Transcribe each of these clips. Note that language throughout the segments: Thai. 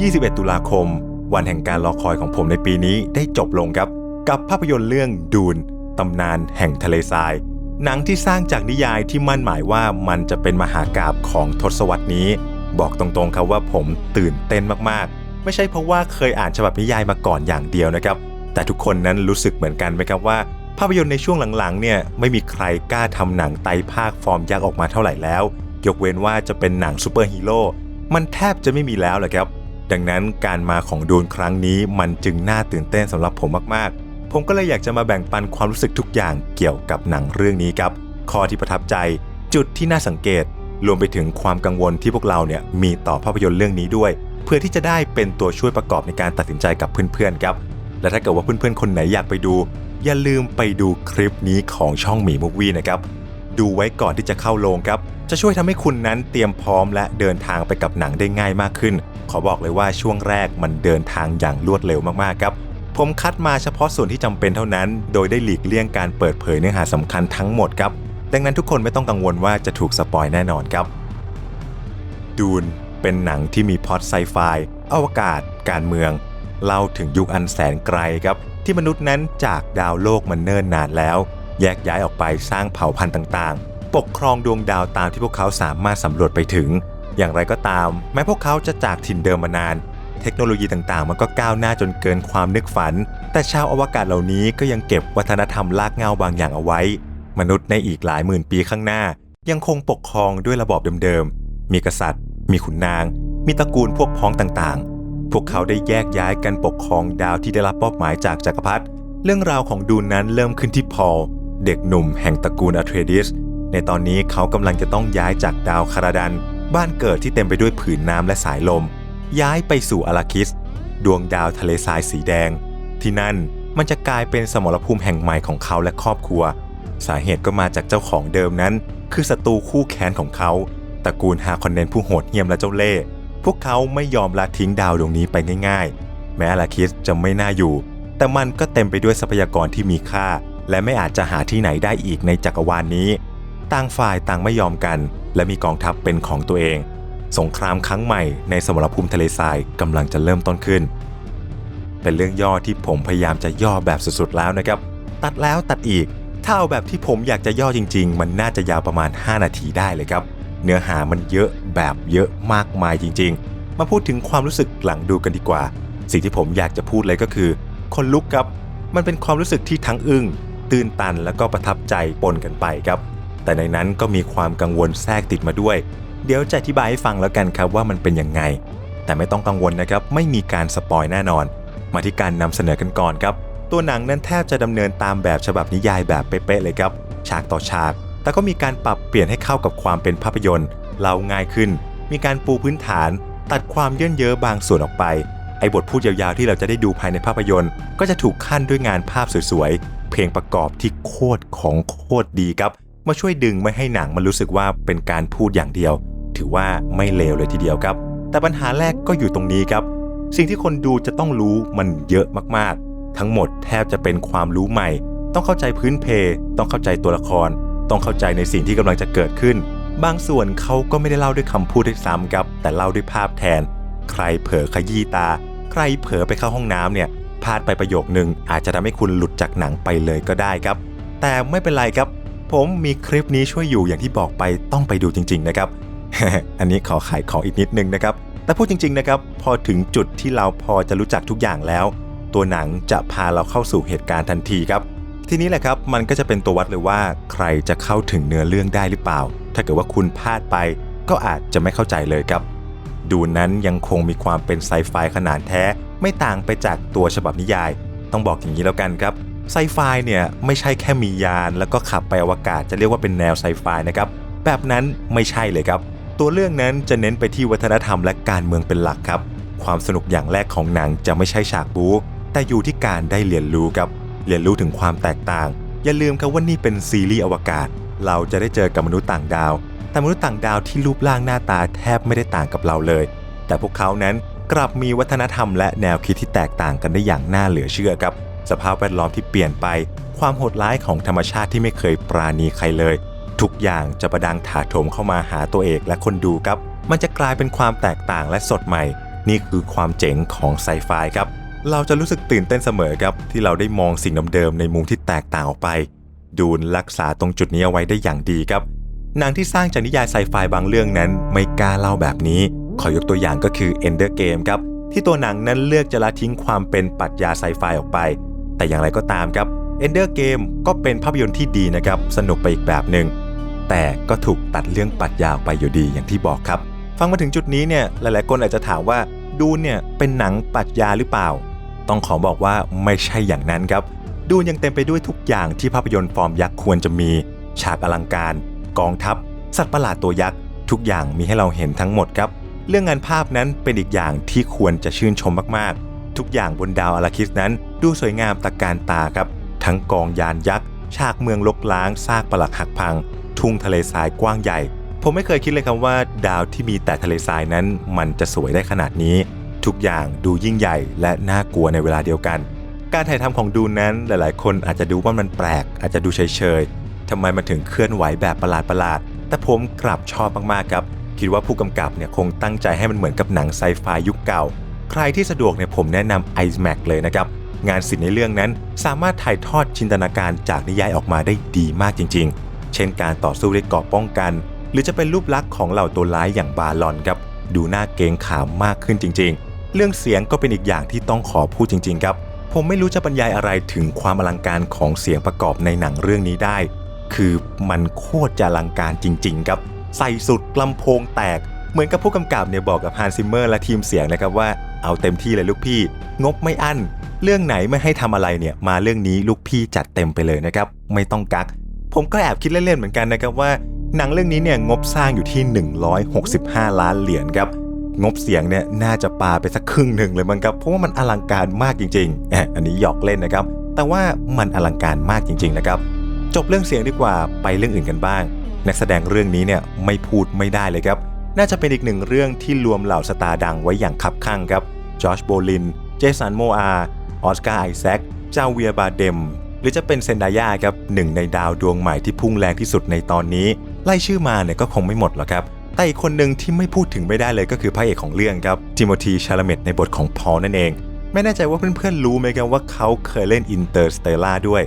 21 ตุลาคม วันแห่งการรอคอยของผมในปีนี้ได้จบลงครับ กับภาพยนตร์เรื่องดูนตำนานแห่งทะเลทราย หนังที่สร้างจากนิยายที่มั่นหมายว่ามันจะเป็นมหากาบของทศวรรษนี้ บอกตรงๆครับว่าผมตื่นเต้นมากๆ ไม่ใช่เพราะว่าเคยอ่านฉบับนิยายมาก่อนอย่างเดียวนะครับ แต่ทุกคนนั้นรู้สึกเหมือนกันไหมครับว่า ภาพยนตร์ในช่วงหลังๆเนี่ยไม่มีใครกล้าทำหนังไตภาคฟอร์มยักษ์ออกมาเท่าไหร่แล้ว ยกเว้นว่าจะเป็นหนังซูเปอร์ฮีโร่มันแทบจะไม่มีแล้วแหละครับ ดังนั้นการมาของดูนครั้งนี้มันจึงน่าตื่นเต้นสำหรับผมมากๆ ผมก็เลยอยากจะมาแบ่งปันความรู้สึกทุกอย่างเกี่ยวกับหนังเรื่องนี้ครับ ข้อที่ประทับใจ จุดที่น่าสังเกต รวมไปถึงความกังวลที่พวกเราเนี่ยมีต่อภาพยนตร์เรื่องนี้ด้วย เพื่อที่จะได้เป็นตัวช่วยประกอบในการตัดสินใจกับเพื่อนๆครับ และถ้าเกิดว่าเพื่อนๆคนไหนอยากไปดู อย่าลืมไปดูคลิปนี้ของช่องหมีมูฟวี่นะครับ ดูไว้ก่อนที่จะเข้าโรงครับ จะช่วยทำให้คุณนั้นเตรียมพร้อมและเดินทางไปกับหนังได้ง่ายมากขึ้น ขอบอกเลยว่าช่วงแรกมันเดินทางอย่างรวดเร็วมากๆครับผมคัดมาเฉพาะส่วนที่จำเป็นเท่านั้น โดยได้หลีกเลี่ยงการเปิดเผยเนื้อหาสำคัญทั้งหมดครับ ดังนั้นทุกคนไม่ต้องกังวลว่าจะถูกสปอยแน่นอนครับ ดูนเป็นหนังที่มีพล็อตไซไฟอวกาศ การเมือง เล่าถึงยุคอันแสนไกลครับ ที่มนุษย์นั้นจากดาวโลกมันเนิ่นนานแล้ว แยกย้ายออกไปสร้างเผ่าพันธุ์ต่างๆ ปกครองดวงดาวตามที่พวกเขาสามารถสำรวจไปถึง อย่างไรก็ตาม แม้พวกเขาจะจากถิ่นเดิมมานาน เทคโนโลยีต่างๆ มันก็ก้าวหน้าจนเกินความนึกฝัน แต่ชาวอวกาศเหล่านี้ก็ยังเก็บวัฒนธรรมลากเงาบางอย่างเอาไว้ มนุษย์ในอีกหลายหมื่นปีข้างหน้า ยังคงปกครองด้วยระบอบเดิมๆ มีกษัตริย์ มีขุนนาง มีตระกูลพวกพ้องต่างๆพวกเขาได้แยกย้ายกันปกครองดาวที่ได้รับมอบหมายจากจักรพรรดิ เรื่องราวของดูนนั้นเริ่มขึ้นที่พอล เด็กหนุ่มแห่งตระกูลอัเทรดิส ในตอนนี้เขากำลังจะต้องย้ายจากดาวคาราดัน บ้านเกิดที่เต็มไปด้วยผืนน้ำและสายลม ย้ายไปสู่อาราคิส ดวงดาวทะเลทรายสีแดง ที่นั่นมันจะกลายเป็นสมรภูมิแห่งใหม่ของเขาและครอบครัว สาเหตุก็มาจากเจ้าของเดิมนั้น คือศัตรูคู่แค้นของเขาตระกูลฮาคอนเนนผู้โหดเหี้ยมและเจ้าเล่ห์พวกเขาไม่ยอมละทิ้งดาวดวงนี้ไปง่าย ๆ แม้อาราคิสจะไม่น่าอยู่ แต่มันก็เต็มไปด้วยทรัพยากรที่มีค่า และไม่อาจจะหาที่ไหนได้อีกในจักรวาลนนี้ ต่างฝ่ายต่างไม่ยอมกัน และมีกองทัพเป็นของตัวเอง สงครามครั้งใหม่ในสมรภูมิทะเลทรายกำลังจะเริ่มต้นขึ้น เป็นเรื่องย่อที่ผมพยายามจะย่อแบบสุดๆแล้วนะครับ ตัดแล้วตัดอีก ถ้าเอาแบบที่ผมอยากจะย่อจริง ๆ มันน่าจะยาวประมาณ 5 นาทีได้เลยครับ เนื้อหามันเยอะแบบเยอะมากมายจริง ๆ มาพูดถึงความรู้สึกหลังดูกันดีกว่า สิ่งที่ผมอยากจะพูดเลยก็คือ คนลุกครับ มันเป็นความรู้สึกที่ทั้งอึ้ง ตื่นตันแล้วก็ประทับใจปนกันไปครับ แต่ในนั้นก็มีความกังวลแทรกติดมาด้วย เดี๋ยวจะอธิบายให้ฟังแล้วกันครับว่ามันเป็นยังไง แต่ไม่ต้องกังวลนะครับไม่มีการสปอยแน่นอน มาที่การนำเสนอกันก่อนครับ ตัวหนังนั้นแทบจะดำเนินตามแบบฉบับนิยายแบบเป๊ะๆเลยครับ ฉากต่อฉาก แต่ก็มีการปรับเปลี่ยนให้เข้ากับความเป็นภาพยนตร์เล่าง่ายขึ้น มีการปูพื้นฐาน ตัดความเยินเยอะบางส่วนออกไปไอ้บทพูดยาวๆที่เราจะได้ดูภายในภาพยนตร์ ก็จะถูกขั้นด้วยงานภาพสวย เพลงประกอบที่โคตรของโคตรดีครับ มาช่วยดึงไม่ให้หนังมันรู้สึกว่าเป็นการพูดอย่างเดียว ถือว่าไม่เลวเลยทีเดียวครับ แต่ปัญหาแรกก็อยู่ตรงนี้ครับ สิ่งที่คนดูจะต้องรู้มันเยอะมากๆ ทั้งหมดแทบจะเป็นความรู้ใหม่ ต้องเข้าใจพื้นเพ ต้องเข้าใจตัวละคร ต้องเข้าใจในสิ่งที่กำลังจะเกิดขึ้น บางส่วนเขาก็ไม่ได้เล่าด้วยคำพูดด้วยซ้ำครับ แต่เล่าด้วยภาพแทน ใครเผลอขยี้ตา ใครเผลอไปเข้าห้องน้ำเนี่ย พลาดไปประโยคนึง อาจจะทำให้คุณหลุดจากหนังไปเลยก็ได้ครับ แต่ไม่เป็นไรครับ ผมมีคลิปนี้ช่วยอยู่อย่างที่บอกไปต้องไปดูจริง ๆ นะครับ อันนี้ขอขายของอีกนิดนึงนะครับ แต่พูดจริง ๆ นะครับ พอถึงจุดที่เราพอจะรู้จักทุกอย่างแล้ว ตัวหนังจะพาเราเข้าสู่เหตุการณ์ทันทีครับทีนี้แหละครับมันก็จะเป็นตัววัดเลยว่า ใครจะเข้าถึงเนื้อเรื่องได้หรือเปล่า ถ้าเกิดว่าคุณพลาดไป ก็อาจจะไม่เข้าใจเลยครับ ดูนั้นยังคงมีความเป็นไซไฟขนาดแท้ ไม่ต่างไปจากตัวฉบับนิยาย ต้องบอกอย่างนี้แล้วกันครับไซไฟเนี่ยไม่ใช่แค่มียานแล้วก็ขับไปอวกาศจะเรียกว่าเป็นแนวไซไฟนะครับแบบนั้นไม่ใช่เลยครับ ตัวเรื่องนั้นจะเน้นไปที่วัฒนธรรมและการเมืองเป็นหลักครับ ความสนุกอย่างแรกของหนังจะไม่ใช่ฉากบู๊แต่อยู่ที่การได้เรียนรู้ครับ เรียนรู้ถึงความแตกต่าง อย่าลืมครับว่านี่เป็นซีรีส์อวกาศ เราจะได้เจอกับมนุษย์ต่างดาว แต่มนุษย์ต่างดาวที่รูปร่างหน้าตาแทบไม่ได้ต่างกับเราเลย แต่พวกเขานั้น กลับมีวัฒนธรรมและแนวคิดที่แตกต่างกันได้อย่างน่าเหลือเชื่อครับ สภาพแวดล้อมที่เปลี่ยนไป ความโหดร้ายของธรรมชาติที่ไม่เคยปราณีใครเลย ทุกอย่างจะประดังถาโถมเข้ามาหาตัวเอกและคนดูครับ มันจะกลายเป็นความแตกต่างและสดใหม่ นี่คือความเจ๋งของไซไฟครับ เราจะรู้สึกตื่นเต้นเสมอครับ ที่เราได้มองสิ่งเดิมๆในมุมที่แตกต่างออกไป ดูนรักษาตรงจุดนี้เอาไว้ได้อย่างดีครับหนังที่สร้างจากนิยายไซไฟบางเรื่องนั้นไม่กล้าเล่าแบบนี้ ขอยกตัวอย่างก็คือ Ender Game ครับ ที่ตัวหนังนั้นเลือกจะละทิ้งความเป็นปรัชญาไซไฟออกไป แต่อย่างไรก็ตามครับ Ender Game ก็เป็นภาพยนตร์ที่ดีนะครับ สนุกไปอีกแบบหนึ่งแต่ก็ถูกตัดเรื่องปรัชญาออกไปอยู่ดีอย่างที่บอกครับ ฟังมาถึงจุดนี้เนี่ยหลายๆ คนอาจจะถามว่าดูเนี่ยเป็นหนังปรัชญาหรือเปล่า ต้องขอบอกว่าไม่ใช่อย่างนั้นครับ ดูยังเต็มไปด้วยทุกอย่างที่ภาพยนตร์ฟอร์มยักษ์ควรจะมี ฉากอลังการ กองทัพ สัตว์ประหลาดตัวยักษ์ ทุกอย่างมีให้เราเห็นทั้งหมดครับ เรื่องงานภาพนั้นเป็นอีกอย่างที่ควรจะชื่นชมมากๆ ทุกอย่างบนดาวอาราคิสนั้นดูสวยงามตะการตาครับ ทั้งกองยานยักษ์ ฉากเมืองลกล้าง ซากปรักหักพัง ทุ่งทะเลทรายกว้างใหญ่ ผมไม่เคยคิดเลยครับว่า ดาวที่มีแต่ทะเลทรายนั้น มันจะสวยได้ขนาดนี้ ทุกอย่างดูยิ่งใหญ่และน่ากลัวในเวลาเดียวกัน การถ่ายทำของดูนนั้นหลาย ๆ คนอาจจะดูว่ามันแปลก อาจจะดูเฉยๆทำไมมันถึงเคลื่อนไหวแบบประหลาดๆแต่ผมกลับชอบมากๆครับ คิดว่าผู้กำกับเนี่ยคงตั้งใจให้มันเหมือนกับหนังไซไฟยุคเก่า ใครที่สะดวกเนี่ยผมแนะนำ iMac เลยนะครับ งานศิลป์ในเรื่องนั้นสามารถถ่ายทอดจินตนาการจากนิยายออกมาได้ดีมากจริง ๆ เช่นการต่อสู้ด้วยกราะป้องกัน หรือจะเป็นรูปลักษณ์ของเหล่าตัวร้ายอย่างบาลอนครับ ดูน่าเกรงขามมากขึ้นจริง ๆ เรื่องเสียงก็เป็นอีกอย่างที่ต้องขอพูดจริง ๆ ครับ ผมไม่รู้จะบรรยายอะไรถึงความอลังการของเสียงประกอบในหนังเรื่องนี้ได้ คือมันโคตรจะอลังการจริง ๆ ครับ ใส่สุดลำโพงแตก เหมือนกับผู้กำกับเนี่ยบอกกับฮันซิมเมอร์และทีมเสียงนะครับว่าเอาเต็มที่เลยลูกพี่ งบไม่อั้น เรื่องไหนไม่ให้ทำอะไรเนี่ยมาเรื่องนี้ลูกพี่จัดเต็มไปเลยนะครับไม่ต้องกัก ผมก็แอบคิดเล่นๆเหมือนกันนะครับว่าหนังเรื่องนี้เนี่ยงบสร้างอยู่ที่ 165 ล้านเหรียญครับงบเสียงเนี่ยน่าจะปาไปสักครึ่งหนึ่งเลยมั้งครับเพราะว่ามันอลังการมากจริงๆแอะอันนี้หยอกเล่นนะครับ แต่ว่ามันอลังการมากจริงๆนะครับ จบเรื่องเสียงดีกว่าไปเรื่องอื่นกันบ้าง นักแสดงเรื่องนี้เนี่ยไม่พูดไม่ได้เลยครับ น่าจะเป็นอีกหนึ่งเรื่องที่รวมเหล่าสตาร์ดังไว้อย่างคับข้างครับจอร์จโบลิน เจสันโมอาออสการ์ไอแซคเจ้าเวียบาเดม หรือจะเป็นเซนดายาครับหนึ่งในดาวดวงใหม่ที่พุ่งแรงที่สุดในตอนนี้ ไล่ชื่อมาเนี่ยก็คงไม่หมดหรอกครับแต่อีกคนหนึ่งที่ไม่พูดถึงไม่ได้เลยก็คือพระเอกของเรื่องครับทิโมธีชาลเมตในบทของพอลนั่นเอง ไม่แน่ใจว่าเพื่อนๆรู้ไหมครับว่าเขาเคยเล่นอินเตอร์สเตล่าด้วย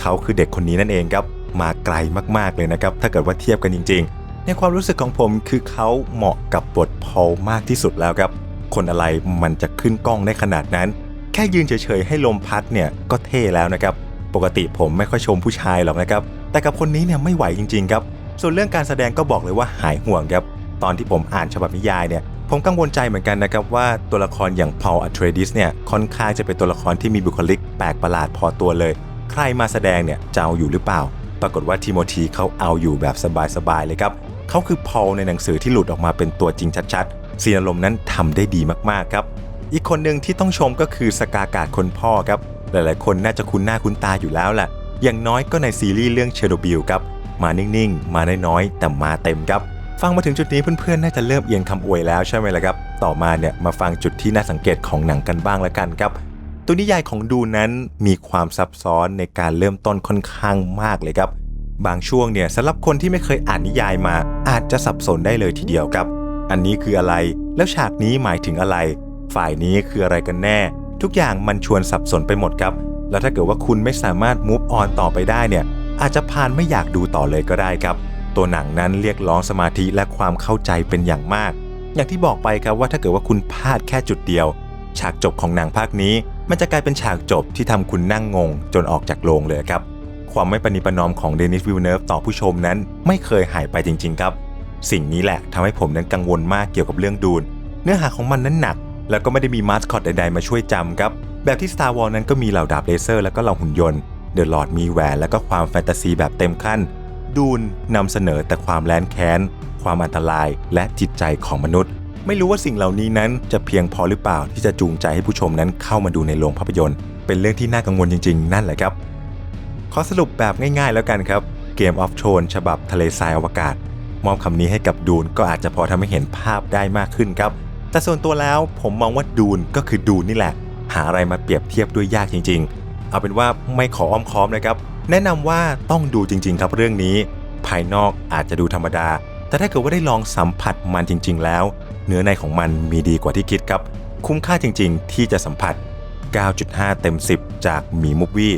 เขาคือเด็กคนนี้นั่นเองครับ มาไกลมากๆเลยนะครับ ถ้าเกิดว่าเทียบกันจริง ๆ ในความรู้สึกของผมคือเขาเหมาะกับบทพอลมากที่สุดแล้วครับ คนอะไรมันจะขึ้นกล้องได้ขนาดนั้น แค่ยืนเฉยๆให้ลมพัดเนี่ยก็เท่แล้วนะครับ ปกติผมไม่ค่อยชมผู้ชายหรอกนะครับ แต่กับคนนี้เนี่ยไม่ไหวจริง ๆ ครับ ส่วนเรื่องการแสดงก็บอกเลยว่าหายห่วงครับ ตอนที่ผมอ่านฉบับนิยายเนี่ยผมกังวลใจเหมือนกันนะครับว่าตัวละครอย่างพอลอัทเทรดิสเนี่ยค่อนข้างจะเป็นตัวละครที่มีบุคลิกแปลกประหลาดพอตัวเลย ใครมาแสดงเนี่ยจะเอาอยู่หรือเปล่า ปรากฏว่าทิโมธีเขาเอาอยู่แบบสบายๆเลยครับเขาคือพอลในหนังสือที่หลุดออกมาเป็นตัวจริงชัดๆซีนอารมณ์นั้นทำได้ดีมากๆครับ อีกคนหนึ่งที่ต้องชมก็คือสกากาดคนพ่อครับ หลายๆ คนน่าจะคุ้นหน้าคุ้นตาอยู่แล้วแหละอย่างน้อยก็ในซีรีส์เรื่องเชโดบิลครับมานิ่งๆ มาน้อยๆ แต่มาเต็มครับ ฟังมาถึงจุดนี้เพื่อนๆ น่าจะเริ่มเอียงคำอวยแล้วใช่ไหมล่ะครับ ต่อมาเนี่ยมาฟังจุดที่น่าสังเกตของหนังกันบ้างละกันครับ ตัวนิยายของดูนั้นมีความซับซ้อนในการเริ่มต้นค่อนข้างมากเลยครับ บางช่วงเนี่ยสำหรับคนที่ไม่เคยอ่านนิยายมาอาจจะสับสนได้เลยทีเดียวครับ อันนี้คืออะไรแล้วฉากนี้หมายถึงอะไร ฝ่ายนี้คืออะไรกันแน่ ทุกอย่างมันชวนสับสนไปหมดครับ แล้วถ้าเกิดว่าคุณไม่สามารถ move on ต่อไปได้เนี่ยอาจจะพานไม่อยากดูต่อเลยก็ได้ครับ ตัวหนังนั้นเรียกร้องสมาธิและความเข้าใจเป็นอย่างมาก อย่างที่บอกไปครับว่าถ้าเกิดว่าคุณพลาดแค่จุดเดียว ฉากจบของหนังภาคนี้ มันจะกลายเป็นฉากจบที่ทำคุณนั่งงงจนออกจากโรงเลยครับ ความไม่ปณิประนอมของเดนิสวิลเนฟต่อผู้ชมนั้นไม่เคยหายไปจริง ๆ ครับ สิ่งนี้แหละทำให้ผมนั้นกังวลมากเกี่ยวกับเรื่องดูน เนื้อหาของมันนั้นหนัก แล้วก็ไม่ได้มีมาสคอตใดๆมาช่วยจำครับ แบบที่ Star Wars นั้นก็มีเหล่าดาบเลเซอร์ แล้วก็เหล่าหุ่นยนต์เดอะลอร์ดมีแหวนแล้วก็ความแฟนตาซีแบบเต็มขั้น ดูนนำเสนอแต่ความแร้นแค้นความอันตรายและจิตใจของมนุษย์ ไม่รู้ว่าสิ่งเหล่านี้นั้นจะเพียงพอหรือเปล่าที่จะจูงใจให้ผู้ชมนั้นเข้ามาดูในโรงภาพยนตร์ เป็นเรื่องที่น่ากังวลจริง ๆ นั่นแหละครับ ขอสรุปแบบง่ายๆแล้วกันครับ Game of Thrones ฉบับทะเลทรายอวกาศ มอบคำนี้ให้กับดูนก็อาจจะพอทำให้เห็นภาพได้มากขึ้นครับ แต่ส่วนตัวแล้วผมมองว่าดูนก็คือดูนนี่แหละ หาอะไรมาเปรียบเทียบด้วยยากจริง ๆ เอาเป็นว่าไม่ขออ้อมค้อมนะครับ แนะนำว่าต้องดูจริง ๆ ครับเรื่องนี้ ภายนอกอาจจะดูธรรมดา แต่ถ้าเกิดว่าได้ลองสัมผัสมันจริง ๆ แล้ว เนื้อในของมันมีดีกว่าที่คิดครับ คุ้มค่าจริงๆ ที่จะสัมผัส 9.5 เต็ม 10 จากมีมุกวี่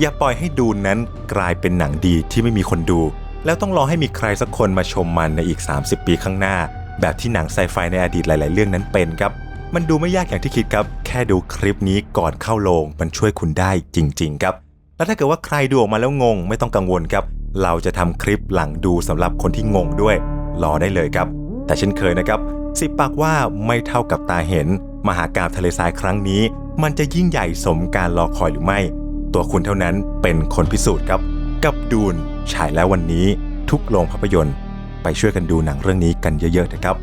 อย่าปล่อยให้ดูนนั้นกลายเป็นหนังดีที่ไม่มีคนดู แล้วต้องรอให้มีใครสักคนมาชมมันในอีก 30 ปีข้างหน้า แบบที่หนังไซไฟในอดีตหลาย ๆ เรื่องนั้นเป็นครับ มันดูไม่ยากอย่างที่คิดครับ แค่ดูคลิปนี้ก่อนเข้าโรงมันช่วยคุณได้จริง ๆ ครับ แล้วถ้าเกิดว่าใครดูออกมาแล้วงงไม่ต้องกังวลครับ เราจะทำคลิปหลังดูสำหรับคนที่งงด้วย รอได้เลยครับ แต่เช่นเคยนะครับ สิบปากว่าไม่เท่ากับตาเห็น มหากาบทะเลทรายครั้งนี้ มันจะยิ่งใหญ่สมการรอคอยหรือไม่ ตัวคุณเท่านั้นเป็นคนพิสูจน์ครับ กับดูนฉายแล้ววันนี้ทุกโรงภาพยนตร์ ไปช่วยกันดูหนังเรื่องนี้กันเยอะๆนะครับ